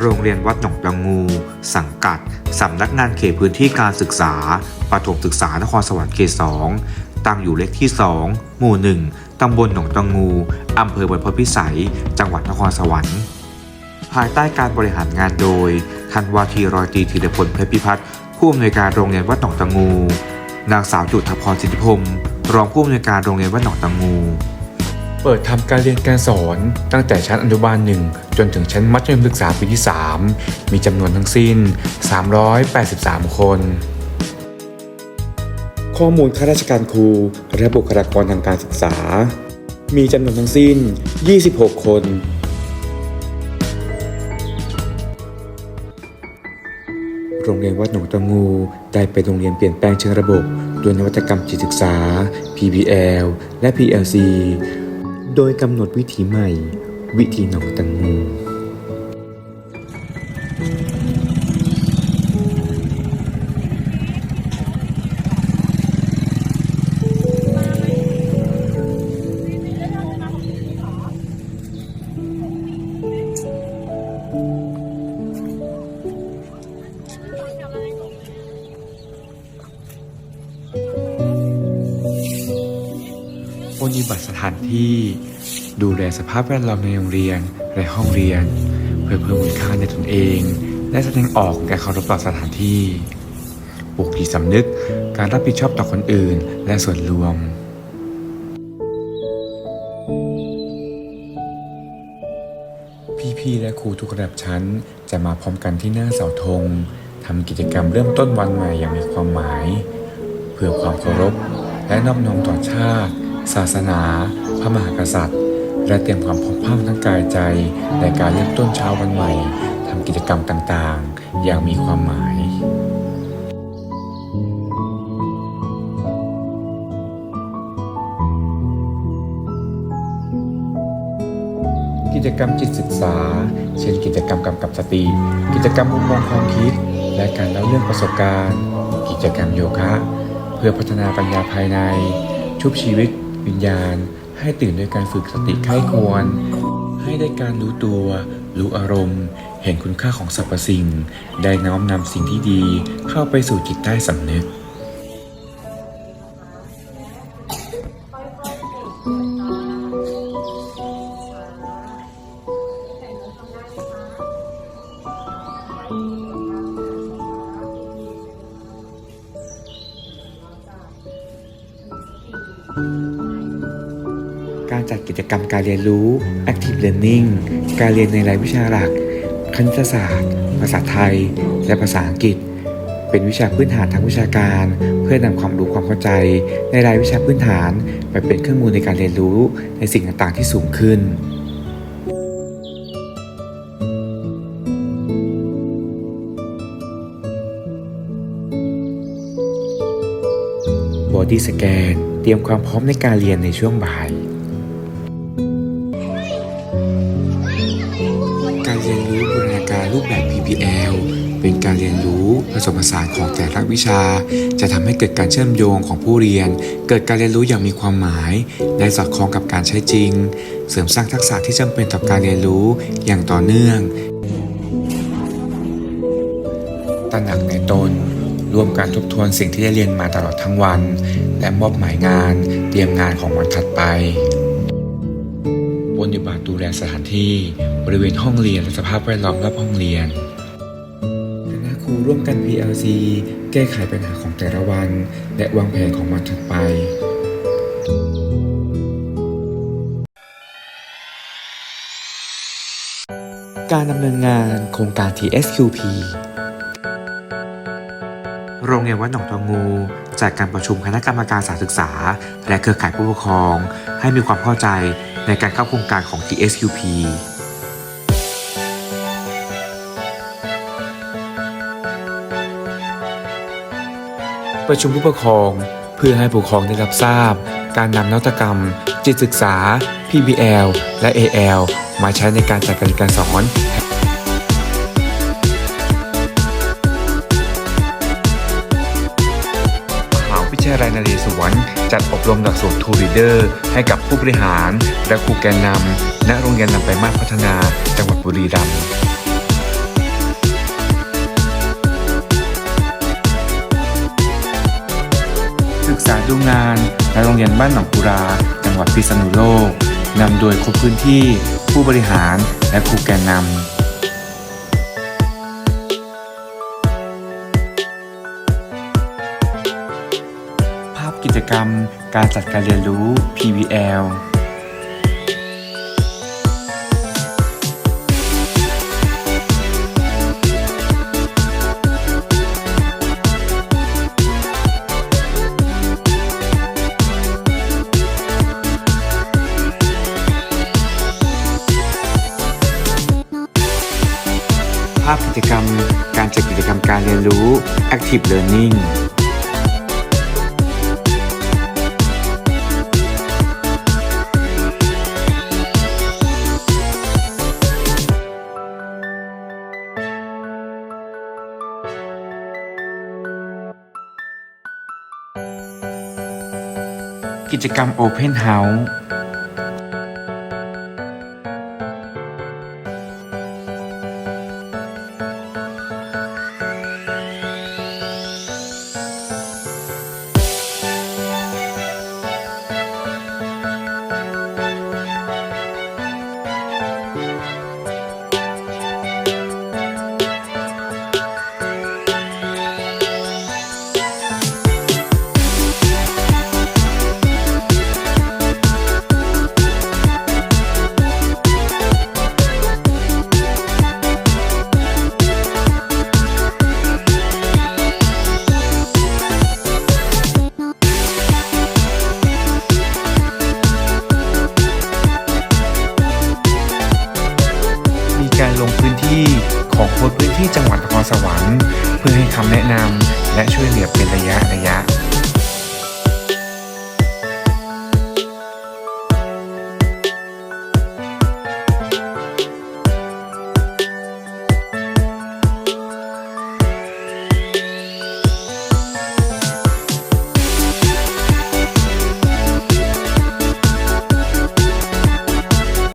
โรงเรียนวัดหนองตะงู สังกัด สำนักงานเขตพื้นที่การศึกษาประถมศึกษานครสวรรค์เขต2ตั้งอยู่เลขที่ 2 หมู่ 1 ตำบลหนองตะงู อำเภอบรรพพิสัย จังหวัดนครสวรรค์ ภายใต้การบริหารงานโดยทันวาทีรอยตีธีรพลเพชรพิพัฒน์ผู้อำนวยการโรงเรียนวัดหนองตะงู นางสาวจุฑพรสิทธิพงศ์รองผู้อำนวยการโรงเรียนวัดหนองตะงู เปิดทำการเรียนการสอนตั้งแต่ชั้นอนุบาลหนึ่งจนถึงชั้นมัธยมศึกษาปีที่ 3 มีจำนวนทั้งสิ้น 383 คน ข้อมูลข้าราชการครูและบุคลากรทางการศึกษา มีจำนวนทั้งสิ้น 26 คนโรงเรียนวัดหนองตะงู ได้เป็นโรงเรียนเปลี่ยนแปลงเชิงระบบ ด้วยนวัตกรรมจิตศึกษา PBL และ PLC โดยกำหนดวิถีใหม่ วิธีหนองตังู ปฏิบัติสถานที่ ดูแลสภาพแวดล้อมในโรงเรียนและห้องเรียน เพื่อเพิ่มคุณค่าในตนเอง และแสดงออกการเคารพต่อสถานที่ปลูกจิตสำนึกการรับผิดชอบต่อคนอื่น และส่วนรวมพี่ๆและครูทุกระดับชั้น จะมาพร้อมกันที่หน้าเสาธงทำกิจกรรมเริ่มต้นวันใหม่อย่างมีความหมาย เพื่อความเคารพและน้อมนอมต่อชาติ ศาสนา พระมหากษัตริย์ และเตรียมความพร้อมพรียงทั้งกายใจ ในการเริ่มต้นเช้าวันใหม่ทำกิจกรรมต่างๆ อย่างมีความหมายกิจกรรมจิตศึกษา เช่นกิจกรรมกำกับสติ กิจกรรมมุมมองความคิด และการเล่าเรื่องประสบการณ์ กิจกรรมโยคะ เพื่อพัฒนาปัญญาภายใน ชุบชีวิต วิญญาณ ให้ตื่นด้วยการฝึกสติไข้ควร ให้ได้การรู้ตัว รู้อารมณ์ เห็นคุณค่าของสรรพสิ่ง ได้น้อมนำสิ่งที่ดีเข้าไปสู่จิตใต้สำนึก การจัดกิจกรรมการเรียนรู้ Active Learning การเรียนในรายวิชาหลัก คณิตศาสตร์ ภาษาไทย และภาษาอังกฤษ เป็นวิชาพื้นฐานทางวิชาการ เพื่อนำความรู้ความเข้าใจ ในรายวิชาพื้นฐานไปเป็นเครื่องมือในการเรียนรู้ในสิ่งต่างๆที่สูงขึ้นบอดี้สแกนเตรียมความพร้อมในการเรียนในช่วงบ่าย การเรียนรู้ผสมผสานของแต่ละวิชา จะทำให้เกิดการเชื่อมโยงของผู้เรียน เกิดการเรียนรู้อย่างมีความหมาย และสอดคล้องกับการใช้จริง เสริมสร้างทักษะที่จำเป็นต่อการเรียนรู้อย่างต่อเนื่องตระหนักในตนร่วมการทบทวนสิ่งที่ได้เรียนมาตลอดทั้งวัน และมอบหมายงาน เตรียมงานของวันถัดไปปฏิบัติดูแลสถานที่ บริเวณห้องเรียนและสภาพแวดล้อมรอบห้องเรียน ครูร่วมกัน PLC แก้ไขปัญหาของแต่ละวัน และวางแผนของวันถัดไปการดำเนินงานโครงการ TSQP โรงเรียนวัดหนองตะงู จัดการประชุมคณะกรรมการสาศึกษา และเครือข่ายผู้ปกครอง ให้มีความเข้าใจในการเข้าโครงการของ TSQP ประชุมผู้ปกครอง เพื่อให้ผู้ปกครองได้รับทราบ การนำนวัตกรรม จิตศึกษา PBL และ AL มาใช้ในการจัดการเรียนการสอนมหาวิทยาลัยนเรศวรจัดอบรมหลักสูตรทูรีเดอร์ให้กับผู้บริหาร และครูแกนนำณโรงเรียนนำไปมาตรพัฒนาจังหวัดบุรีรัมย์ ยนบ้านหนองกุรา จังหวัดพิษณุโลกนำโดยครบพื้นที่ ผู้บริหารและครูแกนนำภาพกิจกรรมการจัดการเรียนรู้ PBL ภาพกิจกรรม การจัดกิจกรรมการเรียนรู้ Active Learning กิจกรรม Open House ลงพื้นที่ของโค้ดพื้นที่จังหวัดนครสวรรค์ เพื่อให้คำแนะนำและช่วยเหลือเป็นระยะระยะ